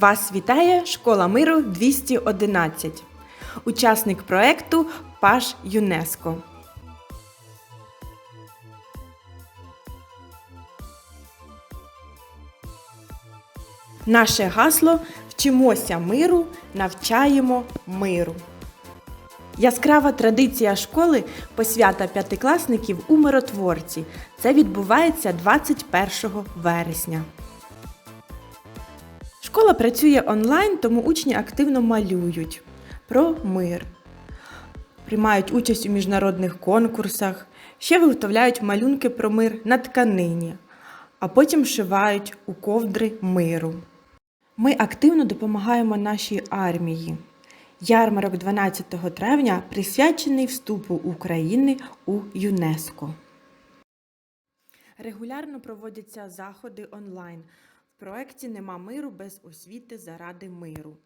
Вас вітає Школа миру 211, учасник проекту Паш ЮНЕСКО. Наше гасло Вчимося миру, навчаємо миру. Яскрава традиція школи посвята п'ятикласників у миротворці. Це відбувається 21 вересня. Школа працює онлайн, тому учні активно малюють про мир, приймають участь у міжнародних конкурсах, ще виготовляють малюнки про мир на тканині, а потім шивають у ковдри миру. Ми активно допомагаємо нашій армії. Ярмарок 12 травня присвячений вступу України у ЮНЕСКО. Регулярно проводяться заходи онлайн. В проєкті Нема миру без освіти заради миру.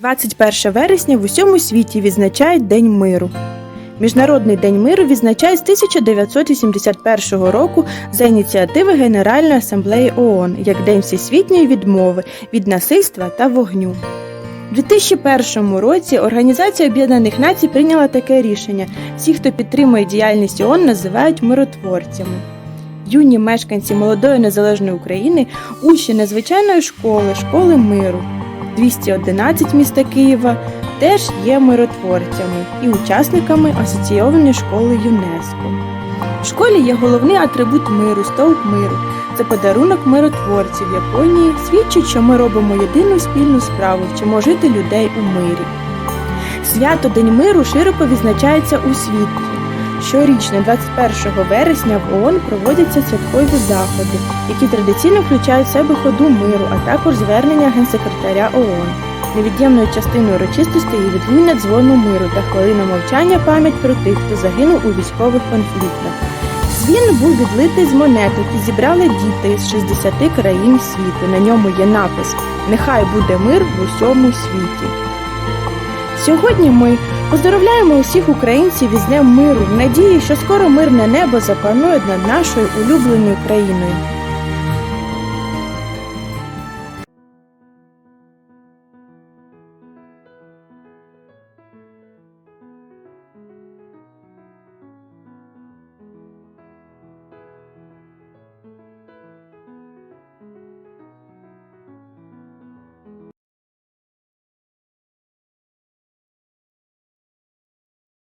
21 вересня в усьому світі відзначають День миру. Міжнародний день миру відзначають з 1981 року за ініціативи Генеральної асамблеї ООН як День всесвітньої відмови від насильства та вогню. У 2001 році Організація Об'єднаних Націй прийняла таке рішення: всі, хто підтримує діяльність ООН, називають миротворцями. Юні мешканці молодої незалежної України, учні незвичайної школи, школи миру 211 міста Києва теж є миротворцями і учасниками асоційованої школи ЮНЕСКО. В школі є головний атрибут миру стовп миру. Це подарунок миротворців Японії, свідчить, що ми робимо єдину спільну справу, вчимо жити людей у мирі. Свято День миру широко відзначається у світі. Щорічно, 21 вересня в ООН проводяться святкові заходи, які традиційно включають в себе ходу миру, а також звернення генсекретаря ООН. Невід'ємною частиною урочистостей є відлуння дзвону миру та хвилина мовчання пам'ять про тих, хто загинув у військових конфліктах. Дзвін був відлитий з монет, які зібрали діти з 60 країн світу. На ньому є напис Нехай буде мир в усьому світі. Сьогодні ми поздоровляємо усіх українців із Днем миру в надії, що скоро мирне небо запанує над нашою улюбленою країною.